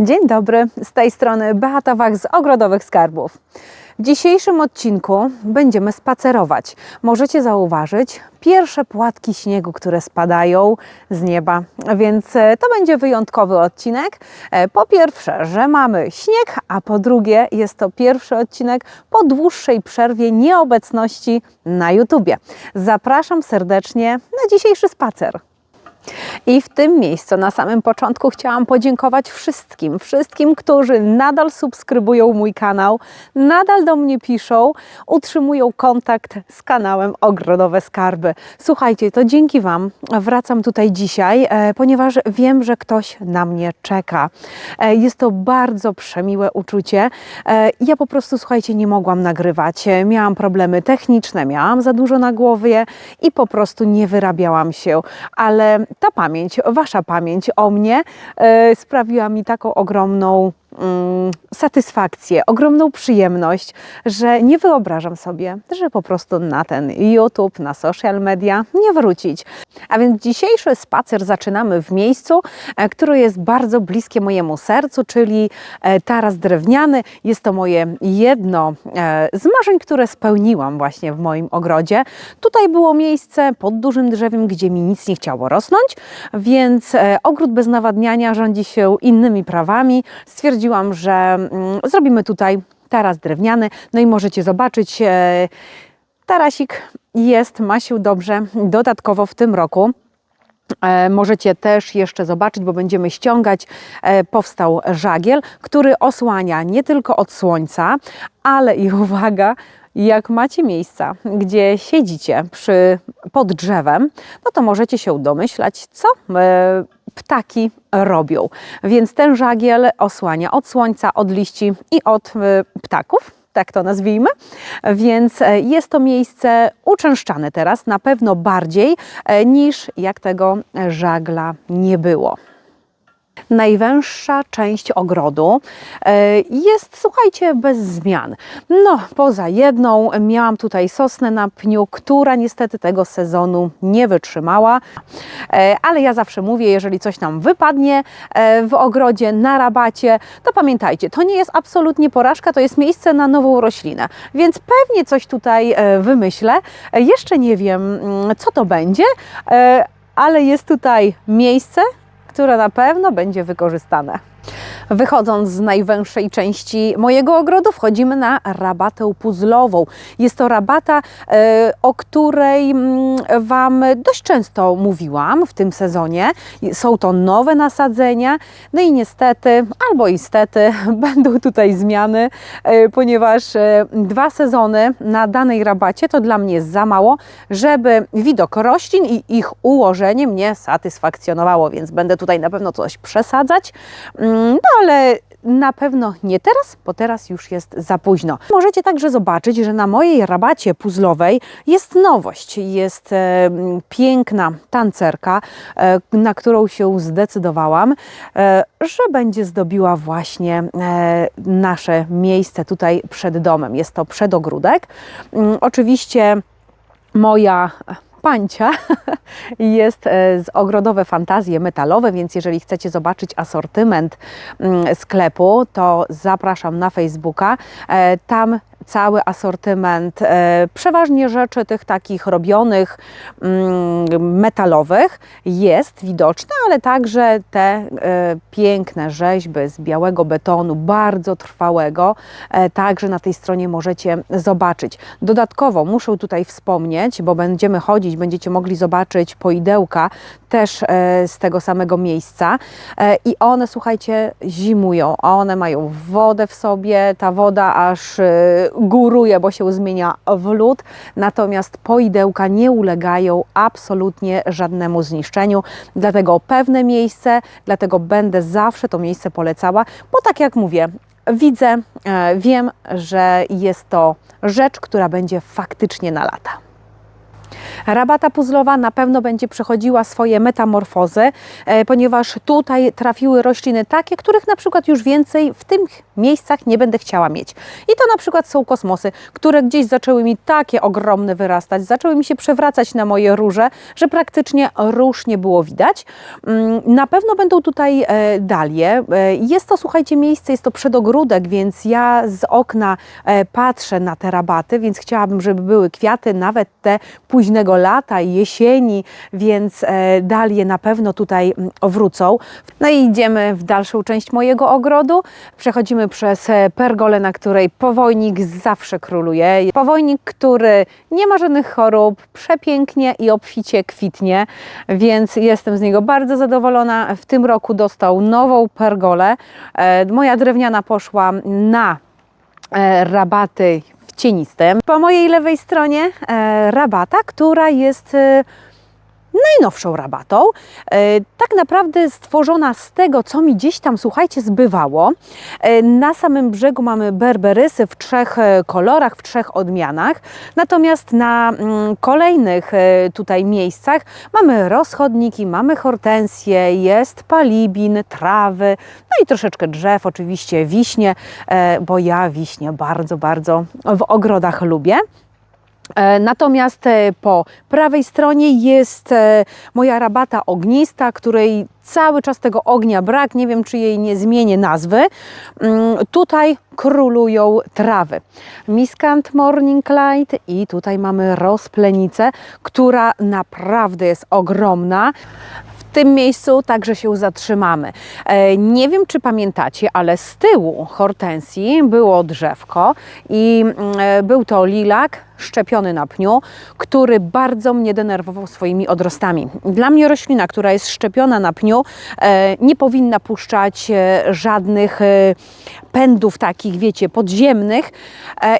Dzień dobry, z tej strony Beata Wach z Ogrodowych Skarbów. W dzisiejszym odcinku będziemy spacerować. Możecie zauważyć pierwsze płatki śniegu, które spadają z nieba, więc e, to będzie wyjątkowy odcinek. E, Po pierwsze, że mamy śnieg, a po drugie, jest to pierwszy odcinek po dłuższej przerwie nieobecności na YouTubie. Zapraszam serdecznie na dzisiejszy spacer. I w tym miejscu na samym początku chciałam podziękować wszystkim, wszystkim, którzy nadal subskrybują mój kanał, nadal do mnie piszą, utrzymują kontakt z kanałem Ogrodowe Skarby. Słuchajcie, to dzięki Wam wracam tutaj dzisiaj, e, ponieważ wiem, że ktoś na mnie czeka. E, Jest to bardzo przemiłe uczucie. E, Ja po prostu, słuchajcie, nie mogłam nagrywać. Miałam problemy techniczne, miałam za dużo na głowie i po prostu nie wyrabiałam się, ale ta pamięć, wasza pamięć o mnie e, sprawiła mi taką ogromną mm, satysfakcję, ogromną przyjemność, że nie wyobrażam sobie, że po prostu na ten YouTube, na social media nie wrócić. A więc dzisiejszy spacer zaczynamy w miejscu, e, które jest bardzo bliskie mojemu sercu, czyli e, taras drewniany. Jest to moje jedno e, z marzeń, które spełniłam właśnie w moim ogrodzie. Tutaj było miejsce pod dużym drzewem, gdzie mi nic nie chciało rosnąć, więc ogród bez nawadniania rządzi się innymi prawami. Stwierdziłam, że mm, zrobimy tutaj taras drewniany. No i możecie zobaczyć, e, tarasik jest, ma się dobrze. Dodatkowo w tym roku E, Możecie też jeszcze zobaczyć, bo będziemy ściągać. e, Powstał żagiel, który osłania nie tylko od słońca, ale i uwaga, jak macie miejsca, gdzie siedzicie przy, pod drzewem, no to możecie się domyślać, co ptaki robią. Więc ten żagiel osłania od słońca, od liści i od e, ptaków tak to nazwijmy. Więc e, jest to miejsce uczęszczane teraz, na pewno bardziej e, niż jak tego żagla nie było. Najwęższa część ogrodu e, jest, słuchajcie, bez zmian. No, poza jedną miałam tutaj sosnę na pniu, która niestety tego sezonu nie wytrzymała, E, ale ja zawsze mówię, jeżeli coś nam wypadnie e, w ogrodzie, na rabacie, to pamiętajcie, to nie jest absolutnie porażka, to jest miejsce na nową roślinę, więc pewnie coś tutaj wymyślę. Jeszcze nie wiem, mm, co to będzie, ale jest tutaj miejsce, które na pewno będzie wykorzystane. Wychodząc z najwęższej części mojego ogrodu, wchodzimy na rabatę puzzlową. Jest to rabata, e, o której mm, Wam dość często mówiłam w tym sezonie. Są to nowe nasadzenia, no i niestety, albo istety, będą tutaj zmiany, e, ponieważ e, dwa sezony na danej rabacie to dla mnie za mało, żeby widok roślin i ich ułożenie mnie satysfakcjonowało, więc będę tutaj na pewno coś przesadzać. Mm, No ale na pewno nie teraz, bo teraz już jest za późno. Możecie także zobaczyć, że na mojej rabacie puzzlowej jest nowość. Jest e, piękna tancerka, e, na którą się zdecydowałam, e, że będzie zdobiła właśnie e, nasze miejsce tutaj przed domem. Jest to przedogródek. Mm, Oczywiście moja pancia jest e, z ogrodowe fantazje metalowe, więc jeżeli chcecie zobaczyć asortyment mm, sklepu, to zapraszam na Facebooka. E, Tam cały asortyment, e, przeważnie rzeczy tych takich robionych mm, metalowych jest widoczny, ale także te e, piękne rzeźby z białego betonu, bardzo trwałego, e, także na tej stronie możecie zobaczyć. Dodatkowo muszę tutaj wspomnieć, bo będziemy chodzić, będziecie mogli zobaczyć poidełka też e, z tego samego miejsca. E, i one, słuchajcie, zimują, a one mają wodę w sobie, ta woda aż e, góruje, bo się zmienia w lód, natomiast poidełka nie ulegają absolutnie żadnemu zniszczeniu, dlatego pewne miejsce, dlatego będę zawsze to miejsce polecała, bo tak jak mówię, widzę, wiem, że jest to rzecz, która będzie faktycznie na lata. Rabata puzzlowa na pewno będzie przechodziła swoje metamorfozy, e, ponieważ tutaj trafiły rośliny takie, których na przykład już więcej w tym miejscach nie będę chciała mieć. I to na przykład są kosmosy, które gdzieś zaczęły mi takie ogromne wyrastać, zaczęły mi się przewracać na moje róże, że praktycznie róż nie było widać. Mm, Na pewno będą tutaj e, dalie. E, Jest to, słuchajcie, miejsce, jest to przedogródek, więc ja z okna patrzę na te rabaty, więc chciałabym, żeby były kwiaty, nawet te późnego lata i jesieni, więc e, dalie na pewno tutaj mm, wrócą. No i idziemy w dalszą część mojego ogrodu. Przechodzimy przez e, pergolę, na której powojnik zawsze króluje. Powojnik, który nie ma żadnych chorób, przepięknie i obficie kwitnie, więc jestem z niego bardzo zadowolona. W tym roku dostał nową pergolę. E, Moja drewniana poszła na rabaty w cienistym. Po mojej lewej stronie e, rabata, która jest e, najnowszą rabatą. E, Tak naprawdę stworzona z tego, co mi gdzieś tam, słuchajcie, zbywało. E, Na samym brzegu mamy berberysy w trzech e, kolorach, w trzech odmianach. Natomiast na mm, kolejnych tutaj miejscach mamy rozchodniki, mamy hortensje, jest palibin, trawy, no i troszeczkę drzew, oczywiście wiśnie, bo ja wiśnie bardzo, bardzo w ogrodach lubię. E, Natomiast e, po prawej stronie jest e, moja rabata ognista, której cały czas tego ognia brak. Nie wiem, czy jej nie zmienię nazwy. Mm, Tutaj królują trawy. Miskant Morning Light i tutaj mamy rozplenicę, która naprawdę jest ogromna. W tym miejscu także się zatrzymamy. Nie wiem, czy pamiętacie, ale z tyłu hortensji było drzewko i mm, był to lilak szczepiony na pniu, który bardzo mnie denerwował swoimi odrostami. Dla mnie roślina, która jest szczepiona na pniu, e, nie powinna puszczać e, żadnych e, pędów takich, wiecie, podziemnych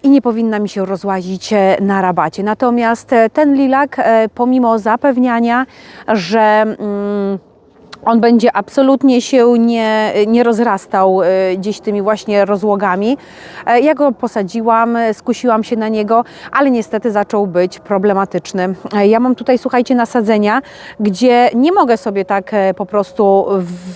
i nie powinna mi się rozłazić na rabacie. Natomiast ten lilak, pomimo zapewniania, że mm, on będzie absolutnie się nie, nie rozrastał e, gdzieś tymi właśnie rozłogami. E, Ja go posadziłam, e, skusiłam się na niego, ale niestety zaczął być problematyczny. Ja mam tutaj, słuchajcie, nasadzenia, gdzie nie mogę sobie tak po prostu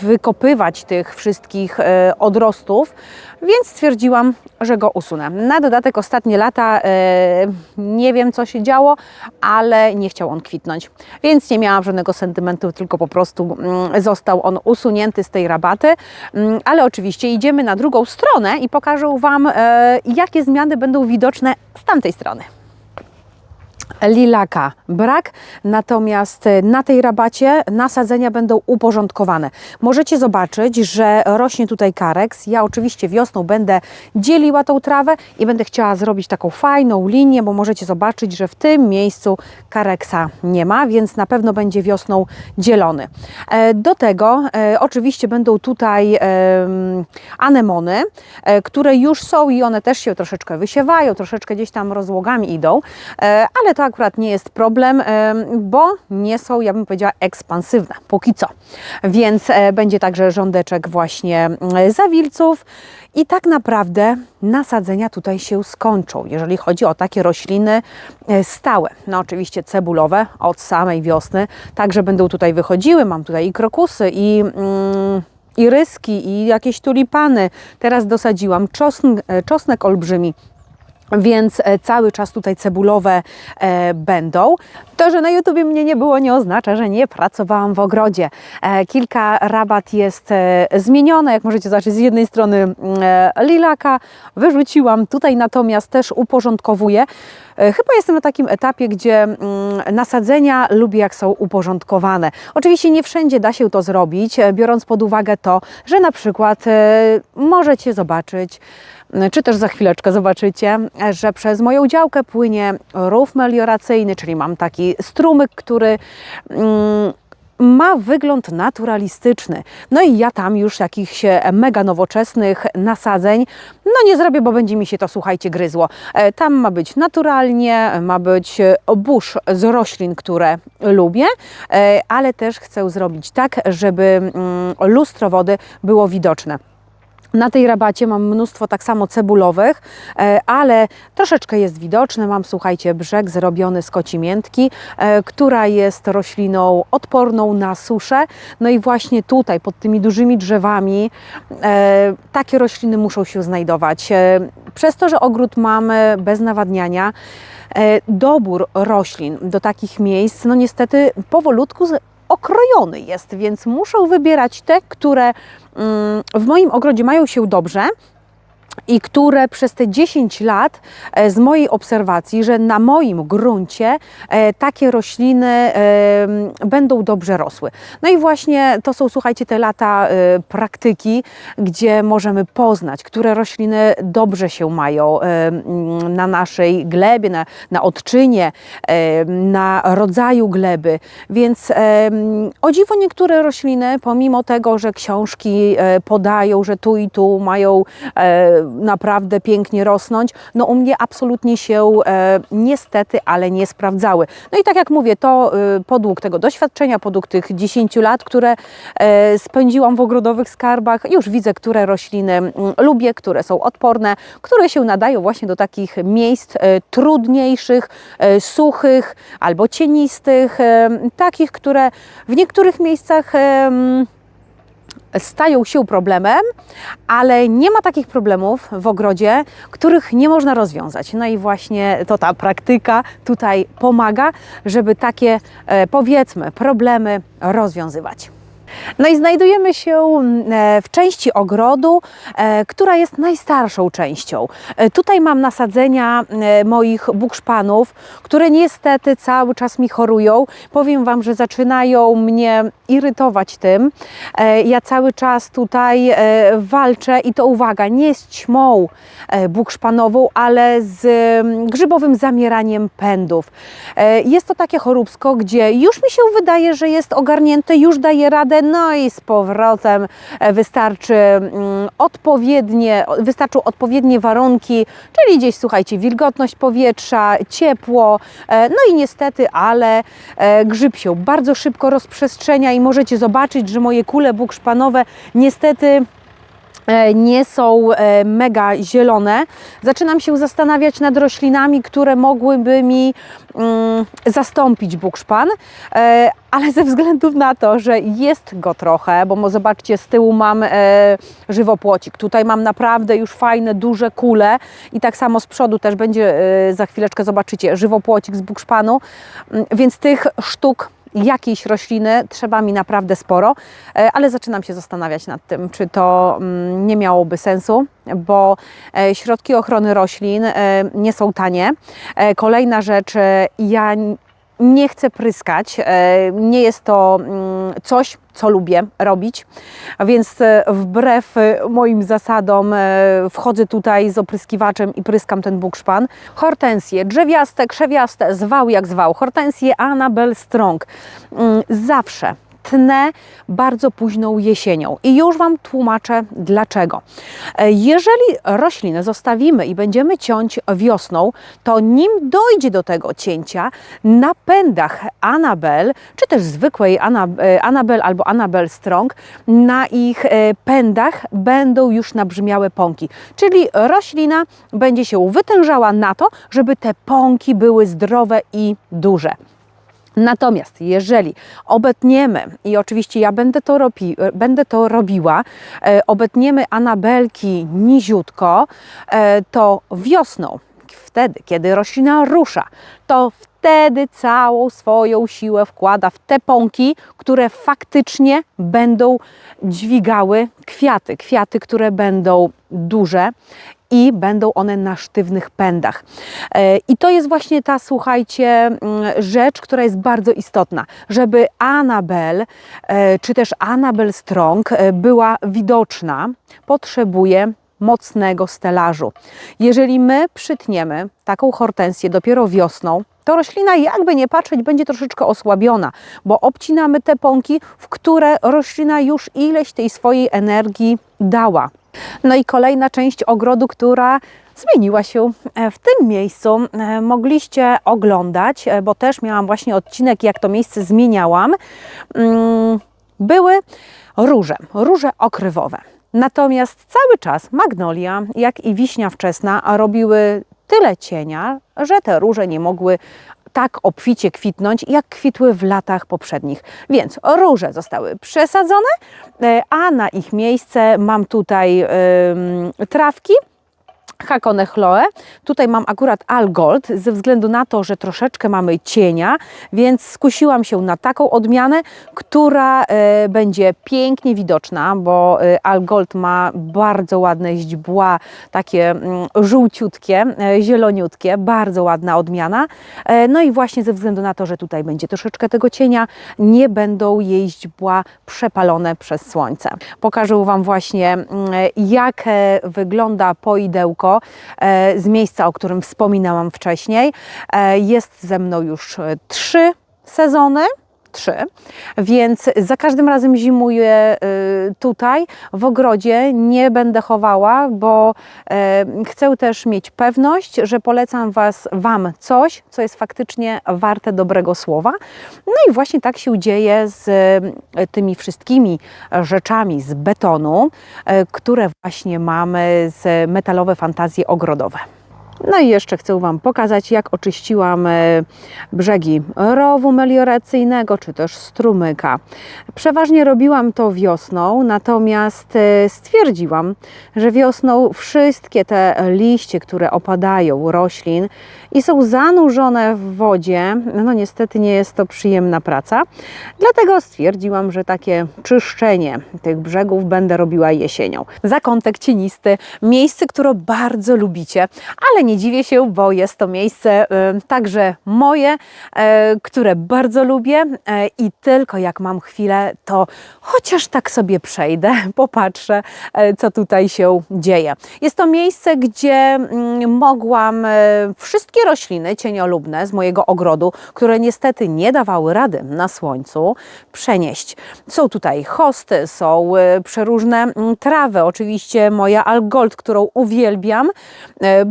wykopywać tych wszystkich odrostów, więc stwierdziłam, że go usunę. Na dodatek ostatnie lata e, nie wiem co się działo, ale nie chciał on kwitnąć, więc nie miałam żadnego sentymentu, tylko po prostu mm, został on usunięty z tej rabaty. Mm, Ale oczywiście idziemy na drugą stronę i pokażę Wam, e, jakie zmiany będą widoczne z tamtej strony lilaka brak, natomiast na tej rabacie nasadzenia będą uporządkowane. Możecie zobaczyć, że rośnie tutaj kareks. Ja oczywiście wiosną będę dzieliła tą trawę i będę chciała zrobić taką fajną linię, bo możecie zobaczyć, że w tym miejscu kareksa nie ma, więc na pewno będzie wiosną dzielony. E, Do tego e, oczywiście będą tutaj em, anemony, e, które już są i one też się troszeczkę wysiewają, troszeczkę gdzieś tam rozłogami idą, e, ale to akurat nie jest problem, em, bo nie są, ja bym powiedziała, ekspansywne póki co. Więc e, będzie także rządeczek właśnie mm, zawilców i tak naprawdę nasadzenia tutaj się skończą, jeżeli chodzi o takie rośliny e, stałe. No oczywiście cebulowe od samej wiosny, także będą tutaj wychodziły. Mam tutaj i krokusy, i... Mm, i ryski, i jakieś tulipany. Teraz dosadziłam czosn, e, czosnek olbrzymi. Więc e, cały czas tutaj cebulowe e, będą. To, że na YouTubie mnie nie było, nie oznacza, że nie pracowałam w ogrodzie. E, kilka rabat jest e, zmienione, jak możecie zobaczyć, z jednej strony mm, e, lilaka wyrzuciłam, tutaj natomiast też uporządkowuję. E, Chyba jestem na takim etapie, gdzie mm, nasadzenia lubię, jak są uporządkowane. Oczywiście nie wszędzie da się to zrobić, e, biorąc pod uwagę to, że na przykład e, możecie zobaczyć, czy też za chwileczkę zobaczycie, że przez moją działkę płynie rów melioracyjny, czyli mam taki strumyk, który mm, ma wygląd naturalistyczny. No i ja tam już jakichś mega nowoczesnych nasadzeń, no nie zrobię, bo będzie mi się to, słuchajcie, gryzło. E, Tam ma być naturalnie, ma być e, burz z roślin, które lubię, e, ale też chcę zrobić tak, żeby mm, lustro wody było widoczne. Na tej rabacie mam mnóstwo tak samo cebulowych, e, ale troszeczkę jest widoczne. Mam, słuchajcie, brzeg zrobiony z kocimiętki, e, która jest rośliną odporną na suszę. No i właśnie tutaj, pod tymi dużymi drzewami, e, takie rośliny muszą się znajdować. Przez to, że ogród mamy bez nawadniania, dobór roślin do takich miejsc, no niestety powolutku okrojony jest, więc muszę wybierać te, które mm, w moim ogrodzie mają się dobrze. I które przez te 10 lat e, z mojej obserwacji, że na moim gruncie e, takie rośliny e, będą dobrze rosły. No i właśnie to są, słuchajcie, te lata praktyki, gdzie możemy poznać, które rośliny dobrze się mają na naszej glebie, na, na odczynie, na rodzaju gleby. Więc o dziwo niektóre rośliny, pomimo tego, że książki podają, że tu i tu mają naprawdę pięknie rosnąć, no u mnie absolutnie się e, niestety, ale nie sprawdzały. No i tak jak mówię, to e, podług tego doświadczenia, podług tych 10 lat, które e, spędziłam w ogrodowych skarbach, już widzę, które rośliny mm, lubię, które są odporne, które się nadają właśnie do takich miejsc trudniejszych, suchych albo cienistych, takich, które w niektórych miejscach stają się problemem, ale nie ma takich problemów w ogrodzie, których nie można rozwiązać. No i właśnie to ta praktyka tutaj pomaga, żeby takie e, powiedzmy problemy rozwiązywać. No i znajdujemy się mm, e, w części ogrodu, e, która jest najstarszą częścią. E, Tutaj mam nasadzenia moich bukszpanów, które niestety cały czas mi chorują. Powiem Wam, że zaczynają mnie irytować tym. Ja cały czas tutaj walczę i to uwaga, nie z ćmą bukszpanową, ale z mm, grzybowym zamieraniem pędów. Jest to takie choróbsko, gdzie już mi się wydaje, że jest ogarnięte, już daje radę, no i z powrotem e, wystarczy mm, odpowiednie, wystarczą odpowiednie warunki, czyli gdzieś słuchajcie, wilgotność powietrza, ciepło, e, no i niestety, ale e, grzyb się bardzo szybko rozprzestrzenia i możecie zobaczyć, że moje kule bukszpanowe niestety nie są e, mega zielone. Zaczynam się zastanawiać nad roślinami, które mogłyby mi mm, zastąpić bukszpan, e, ale ze względu na to, że jest go trochę, bo zobaczcie, z tyłu mam e, żywopłocik, tutaj mam naprawdę już fajne, duże kule i tak samo z przodu też będzie, e, za chwileczkę zobaczycie, żywopłocik z bukszpanu, Mm, więc tych sztuk jakiejś rośliny trzeba mi naprawdę sporo, e, ale zaczynam się zastanawiać nad tym, czy to mm, nie miałoby sensu, bo e, środki ochrony roślin e, nie są tanie. Kolejna rzecz, ja nie chcę pryskać, e, nie jest to mm, coś, co lubię robić, a więc e, wbrew e, moim zasadom wchodzę tutaj z opryskiwaczem i pryskam ten bukszpan. Hortensje, drzewiaste, krzewiaste, zwał jak zwał, hortensje Annabel Strong. Mm, Zawsze tnę bardzo późną jesienią. I już Wam tłumaczę dlaczego. E, Jeżeli rośliny zostawimy i będziemy ciąć wiosną, to nim dojdzie do tego cięcia, na pędach Annabel, czy też zwykłej e, Annabel albo Annabel Strong, na ich e, pędach będą już nabrzmiałe pąki. Czyli roślina będzie się wytężała na to, żeby te pąki były zdrowe i duże. Natomiast jeżeli obetniemy, i oczywiście ja będę to, robi, będę to robiła, e, obetniemy anabelki niziutko, e, to wiosną, wtedy, kiedy roślina rusza, to wtedy całą swoją siłę wkłada w te pąki, które faktycznie będą dźwigały kwiaty. Kwiaty, które będą duże i będą one na sztywnych pędach. E, I to jest właśnie ta, słuchajcie, mm, rzecz, która jest bardzo istotna, żeby Anabel, e, czy też Anabel Strong e, była widoczna, potrzebuje mocnego stelażu. Jeżeli my przytniemy taką hortensję dopiero wiosną, to roślina jakby nie patrzeć będzie troszeczkę osłabiona, bo obcinamy te pąki, w które roślina już ileś tej swojej energii dała. No i kolejna część ogrodu, która zmieniła się e, w tym miejscu. e, Mogliście oglądać, e, bo też miałam właśnie odcinek, jak to miejsce zmieniałam. Mm, Były róże, róże okrywowe. Natomiast cały czas magnolia, jak i wiśnia wczesna robiły tyle cienia, że te róże nie mogły tak obficie kwitnąć, jak kwitły w latach poprzednich. Więc róże zostały przesadzone, e, a na ich miejsce mam tutaj trawki. Hakone Chloe. Tutaj mam akurat Algold, ze względu na to, że troszeczkę mamy cienia, więc skusiłam się na taką odmianę, która e, będzie pięknie widoczna, bo e, Algold ma bardzo ładne źdźbła, takie mm, żółciutkie, e, zieloniutkie, bardzo ładna odmiana. E, no i właśnie ze względu na to, że tutaj będzie troszeczkę tego cienia, nie będą jej źdźbła przepalone przez słońce. Pokażę Wam właśnie, mm, jak wygląda poidełko e, z miejsca, o którym wspominałam wcześniej. E, Jest ze mną już e, trzy sezony. Trzy, więc za każdym razem zimuję y, tutaj w ogrodzie, nie będę chowała, bo e, chcę też mieć pewność, że polecam was, Wam coś, co jest faktycznie warte dobrego słowa. No i właśnie tak się dzieje z e, tymi wszystkimi rzeczami z betonu, które właśnie mamy z metalowe fantazje ogrodowe. No i jeszcze chcę Wam pokazać, jak oczyściłam e, brzegi rowu melioracyjnego, czy też strumyka. Przeważnie robiłam to wiosną, natomiast e, stwierdziłam, że wiosną wszystkie te liście, które opadają roślin i są zanurzone w wodzie, no niestety nie jest to przyjemna praca. Dlatego stwierdziłam, że takie czyszczenie tych brzegów będę robiła jesienią. Zakątek cienisty, miejsce, które bardzo lubicie, ale nie dziwię się, bo jest to miejsce także moje, e, które bardzo lubię e, i tylko jak mam chwilę, to chociaż tak sobie przejdę, popatrzę, e, co tutaj się dzieje. Jest to miejsce, gdzie mm, mogłam wszystkie rośliny cieniolubne z mojego ogrodu, które niestety nie dawały rady na słońcu, przenieść. Są tutaj hosty, są przeróżne mm, trawy, oczywiście moja algold, którą uwielbiam, e,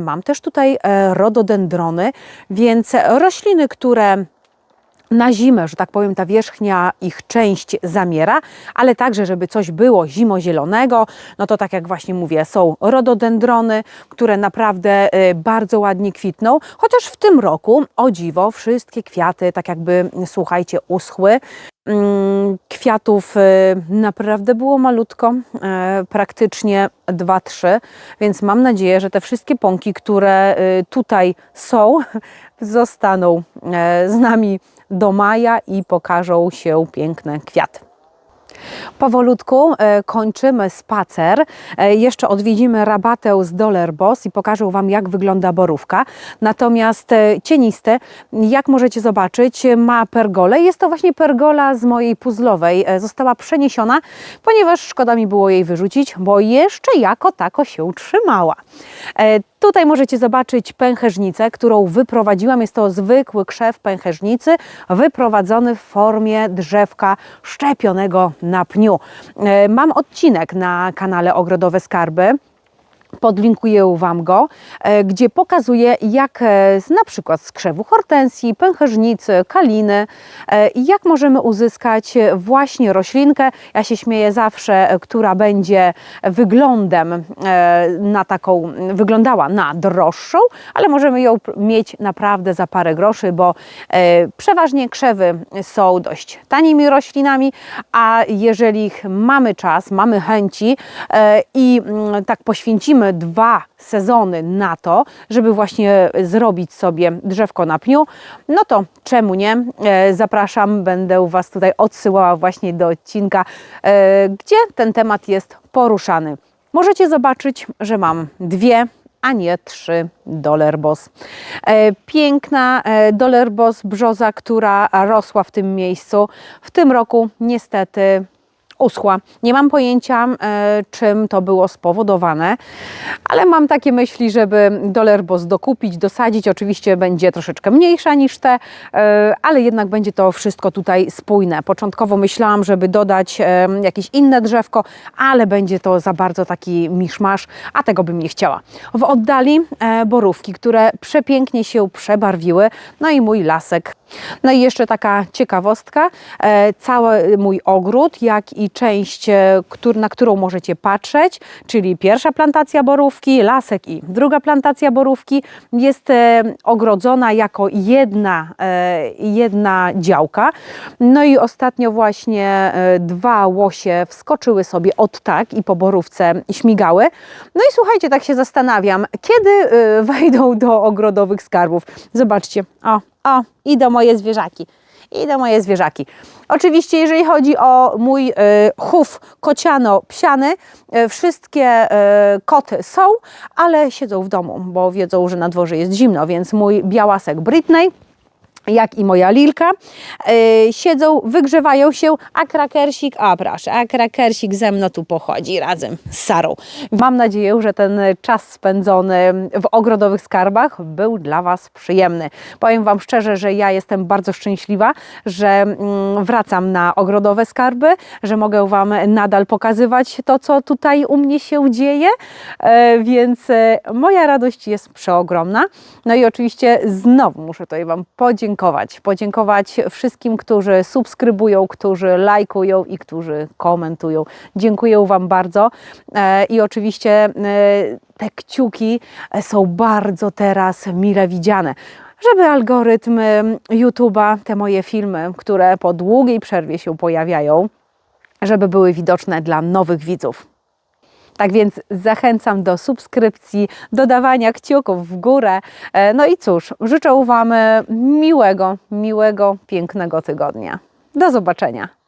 mam też tutaj e, rododendrony, więc rośliny, które na zimę, że tak powiem, ta wierzchnia ich część zamiera, ale także, żeby coś było zimozielonego, no to tak jak właśnie mówię, są rododendrony, które naprawdę y, bardzo ładnie kwitną, chociaż w tym roku, o dziwo, wszystkie kwiaty tak jakby, słuchajcie, uschły. Mm, Kwiatów y, naprawdę było malutko, e, praktycznie 2-3, więc mam nadzieję, że te wszystkie pąki, które y, tutaj są, zostaną e, z nami do maja i pokażą się piękne kwiaty. Powolutku e, kończymy spacer. E, jeszcze odwiedzimy rabatę z Dollar Boss i pokażę Wam, jak wygląda borówka. Natomiast e, cieniste, jak możecie zobaczyć, ma pergolę. Jest to właśnie pergola z mojej puzzlowej. Została przeniesiona, ponieważ szkoda mi było jej wyrzucić, bo jeszcze jako tako się trzymała. Tutaj możecie zobaczyć pęcherzycę, którą wyprowadziłam. Jest to zwykły krzew pęcherzycy, wyprowadzony w formie drzewka szczepionego na pniu. E, Mam odcinek na kanale Ogrodowe Skarby podlinkuję Wam go, e, gdzie pokazuję jak e, na przykład z krzewu hortensji, pęcherzycy, kaliny, e, jak możemy uzyskać właśnie roślinkę. Ja się śmieję zawsze, która będzie wyglądem na taką, wyglądała na droższą, ale możemy ją mieć naprawdę za parę groszy, bo przeważnie krzewy są dość tanimi roślinami, a jeżeli mamy czas, mamy chęci i mm, tak poświęcimy dwa sezony na to, żeby właśnie zrobić sobie drzewko na pniu, no to czemu nie? E, Zapraszam, będę Was tutaj odsyłała właśnie do odcinka, e, gdzie ten temat jest poruszany. Możecie zobaczyć, że mam dwie a nie trzy Dollar Boss. E, Piękna Dollar Boss brzoza, która rosła w tym miejscu. W tym roku niestety uschła. Nie mam pojęcia, e, czym to było spowodowane, ale mam takie myśli, żeby Dollar Boss dokupić, dosadzić. Oczywiście będzie troszeczkę mniejsza niż te, e, ale jednak będzie to wszystko tutaj spójne. Początkowo myślałam, żeby dodać e, jakieś inne drzewko, ale będzie to za bardzo taki miszmasz, a tego bym nie chciała. W oddali borówki, które przepięknie się przebarwiły, no i mój lasek No i jeszcze taka ciekawostka, e, cały mój ogród, jak i część, e, na którą możecie patrzeć, czyli pierwsza plantacja borówki, lasek i druga plantacja borówki jest e, ogrodzona jako jedna, jedna działka. No i ostatnio właśnie dwa łosie wskoczyły sobie od tak i po borówce śmigały. No i słuchajcie, tak się zastanawiam, kiedy wejdą do ogrodowych skarbów. Zobaczcie, o, o, idą moje zwierzaki. Idą moje zwierzaki. Oczywiście, jeżeli chodzi o mój e, chów kociano-psiany, e, wszystkie e, koty są, ale siedzą w domu, bo wiedzą, że na dworze jest zimno, więc mój białasek Britney jak i moja Lilka, e, siedzą, wygrzewają się, a krakersik, a proszę, a krakersik ze mną tu pochodzi razem z Sarą. Mam nadzieję, że ten czas spędzony w ogrodowych skarbach był dla Was przyjemny. Powiem Wam szczerze, że ja jestem bardzo szczęśliwa, że mm, wracam na ogrodowe skarby, że mogę Wam nadal pokazywać to, co tutaj u mnie się dzieje, e, więc e, moja radość jest przeogromna. No i oczywiście znowu muszę tutaj Wam podziękować. Podziękować wszystkim, którzy subskrybują, którzy lajkują i którzy komentują. Dziękuję Wam bardzo E, i oczywiście e, te kciuki są bardzo teraz mile widziane żeby algorytm YouTube'a, te moje filmy, które po długiej przerwie się pojawiają, żeby były widoczne dla nowych widzów. Tak więc zachęcam do subskrypcji, dodawania kciuków w górę. E, No i cóż, życzę Wam e, miłego, miłego, pięknego tygodnia. Do zobaczenia.